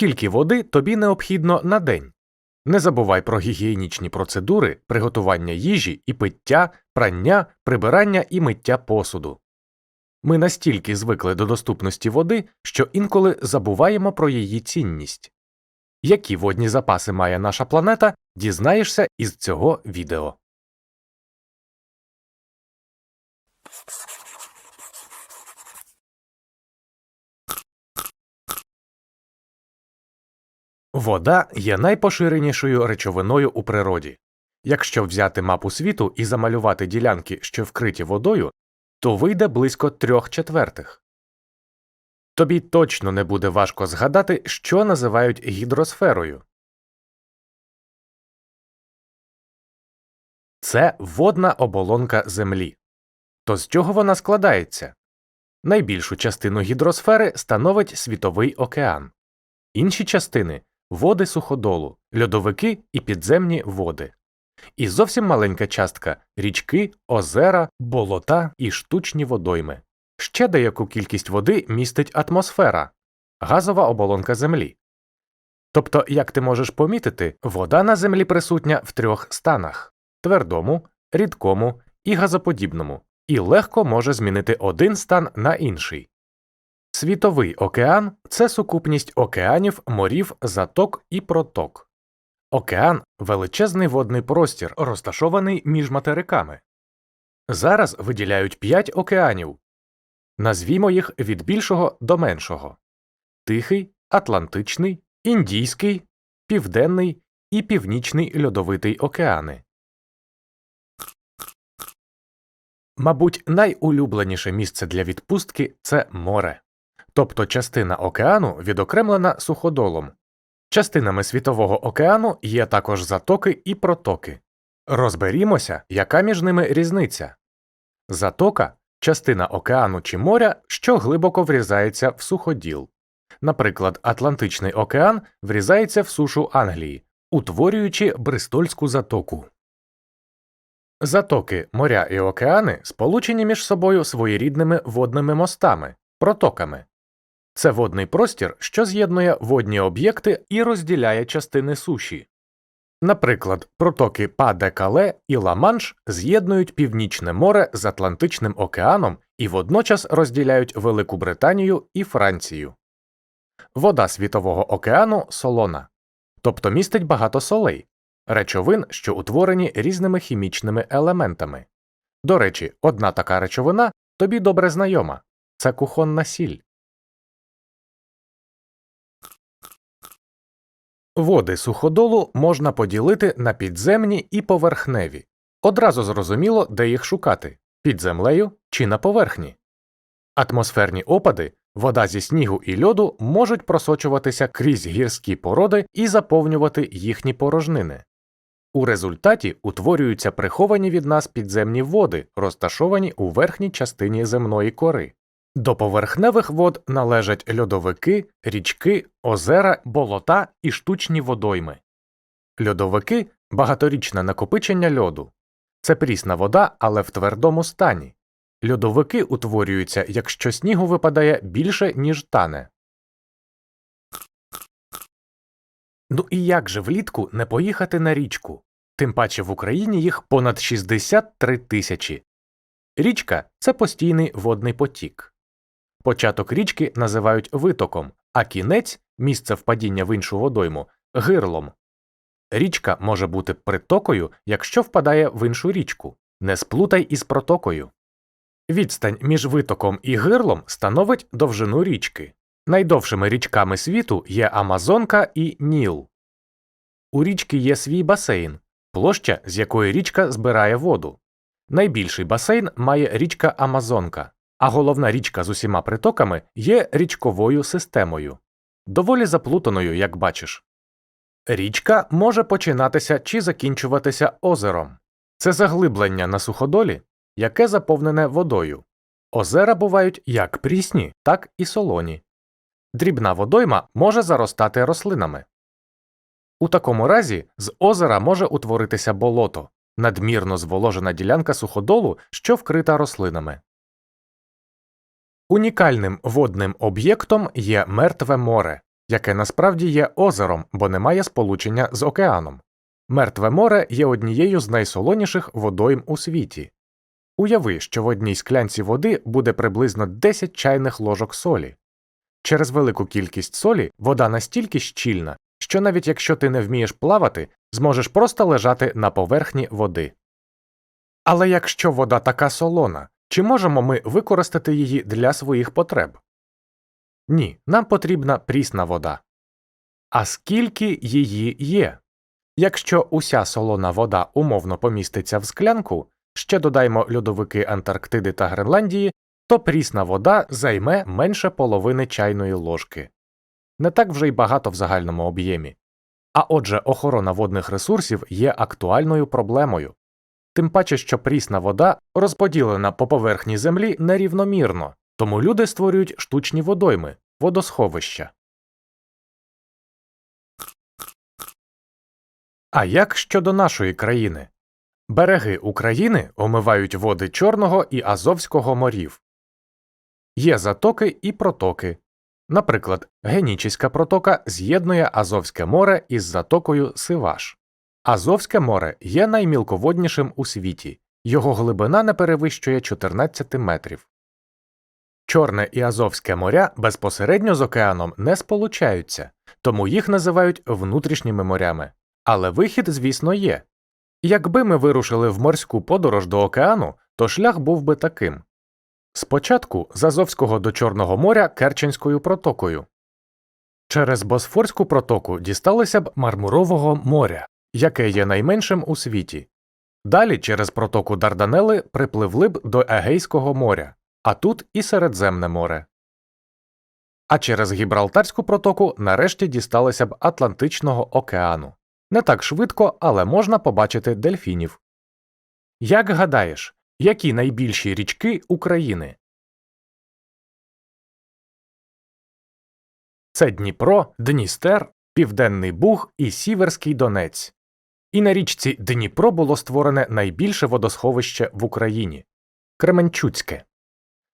Скільки води тобі необхідно на день? Не забувай про гігієнічні процедури, приготування їжі і пиття, прання, прибирання і миття посуду. Ми настільки звикли до доступності води, що інколи забуваємо про її цінність. Які водні запаси має наша планета, дізнаєшся із цього відео. Вода є найпоширенішою речовиною у природі. Якщо взяти мапу світу і замалювати ділянки, що вкриті водою, то вийде близько трьох четвертих. Тобі точно не буде важко згадати, що називають гідросферою. Це водна оболонка Землі. То з чого вона складається? Найбільшу частину гідросфери становить світовий океан, інші частини води суходолу, льодовики і підземні води. І зовсім маленька частка річки, озера, болота і штучні водойми. Ще деяку кількість води містить атмосфера газова оболонка Землі. Тобто, як ти можеш помітити, вода на Землі присутня в трьох станах твердому, рідкому і газоподібному, і легко може змінити один стан на інший. Світовий океан це сукупність океанів, морів, заток і проток. Океан величезний водний простір, розташований між материками. Зараз виділяють п'ять океанів. Назвімо їх від більшого до меншого Тихий, Атлантичний, Індійський, Південний і Північний льодовитий океани. Мабуть, найулюбленіше місце для відпустки це море. Тобто частина океану відокремлена суходолом. Частинами Світового океану є також затоки і протоки. Розберімося, яка між ними різниця. Затока частина океану чи моря, що глибоко врізається в суходіл. Наприклад, Атлантичний океан врізається в сушу Англії, утворюючи Бристольську затоку. Затоки, моря і океани сполучені між собою своєрідними водними мостами, протоками. Це водний простір, що з'єднує водні об'єкти і розділяє частини суші. Наприклад, протоки Па-де-Кале і Ла-Манш з'єднують Північне море з Атлантичним океаном і водночас розділяють Велику Британію і Францію. Вода Світового океану солона, тобто містить багато солей, речовин, що утворені різними хімічними елементами. До речі, одна така речовина тобі добре знайома це кухонна сіль. Води суходолу можна поділити на підземні і поверхневі. Одразу зрозуміло, де їх шукати під землею чи на поверхні. Атмосферні опади, вода зі снігу і льоду можуть просочуватися крізь гірські породи і заповнювати їхні порожнини. У результаті утворюються приховані від нас підземні води, розташовані у верхній частині земної кори. До поверхневих вод належать льодовики, річки, озера, болота і штучні водойми. Льодовики багаторічне накопичення льоду. Це прісна вода, але в твердому стані. Льодовики утворюються, якщо снігу випадає більше, ніж тане. Ну і як же влітку не поїхати на річку? Тим паче в Україні їх понад 63 тисячі. Річка це постійний водний потік. Початок річки називають витоком, а кінець місце впадіння в іншу водойму гирлом. Річка може бути притокою, якщо впадає в іншу річку. Не сплутай із протокою. Відстань між витоком і гирлом становить довжину річки. Найдовшими річками світу є Амазонка і Ніл. У річки є свій басейн, площа, з якої річка збирає воду. Найбільший басейн має річка Амазонка а головна річка з усіма притоками є річковою системою, доволі заплутаною, як бачиш. Річка може починатися чи закінчуватися озером це заглиблення на суходолі, яке заповнене водою. Озера бувають як прісні, так і солоні. Дрібна водойма може заростати рослинами. У такому разі з озера може утворитися болото, надмірно зволожена ділянка суходолу, що вкрита рослинами. Унікальним водним об'єктом є Мертве море, яке насправді є озером, бо немає сполучення з океаном. Мертве море є однією з найсолоніших водойм у світі. Уяви, що в одній склянці води буде приблизно 10 чайних ложок солі. Через велику кількість солі вода настільки щільна, що навіть якщо ти не вмієш плавати, зможеш просто лежати на поверхні води. Але якщо вода така солона, чи можемо ми використати її для своїх потреб? Ні, нам потрібна прісна вода. А скільки її є? Якщо уся солона вода умовно поміститься в склянку, ще додаймо льодовики Антарктиди та Гренландії, то прісна вода займе менше половини чайної ложки. Не так вже й багато в загальному об'ємі. А отже, охорона водних ресурсів є актуальною проблемою. Тим паче, що прісна вода розподілена по поверхні землі нерівномірно, тому люди створюють штучні водойми, водосховища. А як щодо нашої країни? Береги України омивають води Чорного і Азовського морів. Є затоки і протоки. Наприклад, Генічеська протока з'єднує Азовське море із затокою Сиваш. Азовське море є наймілководнішим у світі, його глибина не перевищує 14 метрів. Чорне і Азовське моря безпосередньо з океаном не сполучаються, тому їх називають внутрішніми морями. Але вихід, звісно, є. Якби ми вирушили в морську подорож до океану, то шлях був би таким спочатку з Азовського до Чорного моря Керченською протокою. Через Босфорську протоку дісталися б Мармурового моря, яке є найменшим у світі. Далі через протоку Дарданели припливли б до Егейського моря, а тут і Середземне море. А через Гібралтарську протоку нарешті дісталися б Атлантичного океану. Не так швидко, але можна побачити дельфінів. Як гадаєш, які найбільші річки України? Це Дніпро, Дністер, Південний Буг і Сіверський Донець. І на річці Дніпро було створене найбільше водосховище в Україні Кременчуцьке.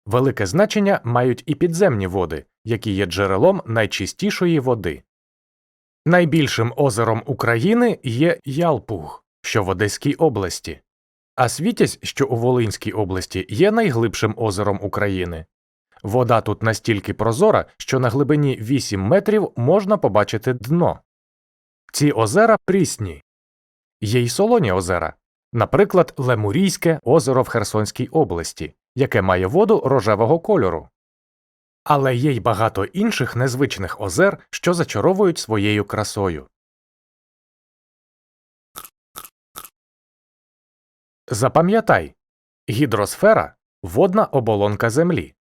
Велике значення мають і підземні води, які є джерелом найчистішої води. Найбільшим озером України є Ялпуг, що в Одеській області, а Світязь, що у Волинській області, є найглибшим озером України. Вода тут настільки прозора, що на глибині 8 метрів можна побачити дно. Ці озера прісні. Є й солоні озера, наприклад, Лемурійське озеро в Херсонській області, яке має воду рожевого кольору. Але є й багато інших незвичних озер, що зачаровують своєю красою. Запам'ятай гідросфера водна оболонка Землі.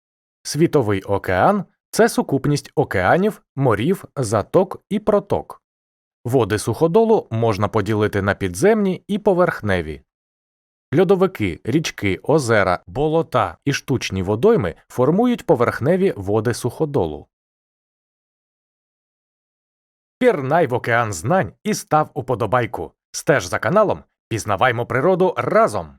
Світовий океан це сукупність океанів, морів, заток і проток. Води суходолу можна поділити на підземні і поверхневі. Льодовики, річки, озера, болота і штучні водойми формують поверхневі води суходолу. Пірнай в океан знань і став уподобайку. Стеж за каналом, пізнаваймо природу разом.